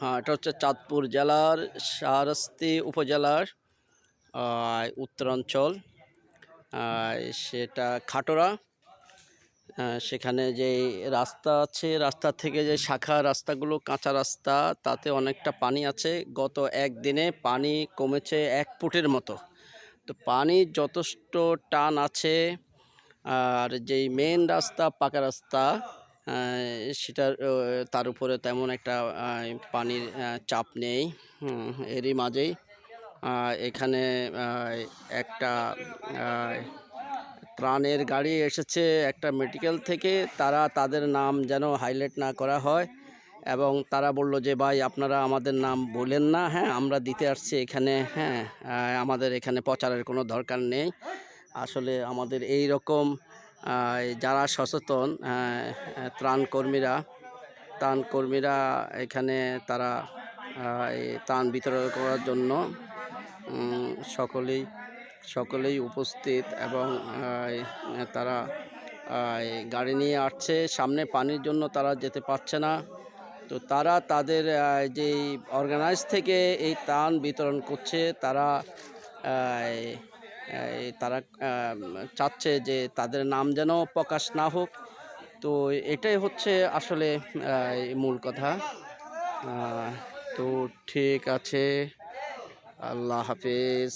হ্যাঁ এটা হচ্ছে চাঁদপুর জেলার শাহরাস্তি উপজেলার উত্তরাঞ্চল সেটা খাটোরা সেখানে যে রাস্তা আছে, রাস্তা থেকে যে শাখা রাস্তাগুলো, কাঁচা রাস্তা, তাতে অনেকটা পানি আছে। গত একদিনে পানি কমেছে এক ফুটের মতো। তো পানি যথেষ্ট টান আছে, আর যেই মেন রাস্তা, পাকা রাস্তা সেটার তার উপরে তেমন একটা পানির চাপ নেই। এরই মাঝেই এখানে একটা ত্রাণের গাড়ি এসেছে একটা মেডিকেল থেকে। তারা তাদের নাম যেন হাইলাইট না করা হয় এবং তারা বলল যে, ভাই, আপনারা আমাদের নাম বলেন না। হ্যাঁ আমরা দিতে আসছি এখানে। হ্যাঁ আমাদের এখানে প্রচারের কোনো দরকার নেই। আসলে আমাদের এই রকম যারা সচেতন আহ, ত্রাণ কর্মীরা ত্রাণ কর্মীরা এখানে তারা ত্রাণ বিতরণ করার জন্য সকলেই সকলেই উপস্থিত এবং তারা গাড়ি নিয়ে আসছে। সামনে পানির জন্য তারা যেতে পারছে না। তো তারা তাদের আহ, যে অর্গানাইজ থেকে এই ত্রাণ বিতরণ করছে তারা তারা চাচ্ছে যে তাদের নাম যেন প্রকাশ না হোক। তো এটাই হচ্ছে আসলে মূল কথা। তো ঠিক আছে। আল্লাহ হাফিজ।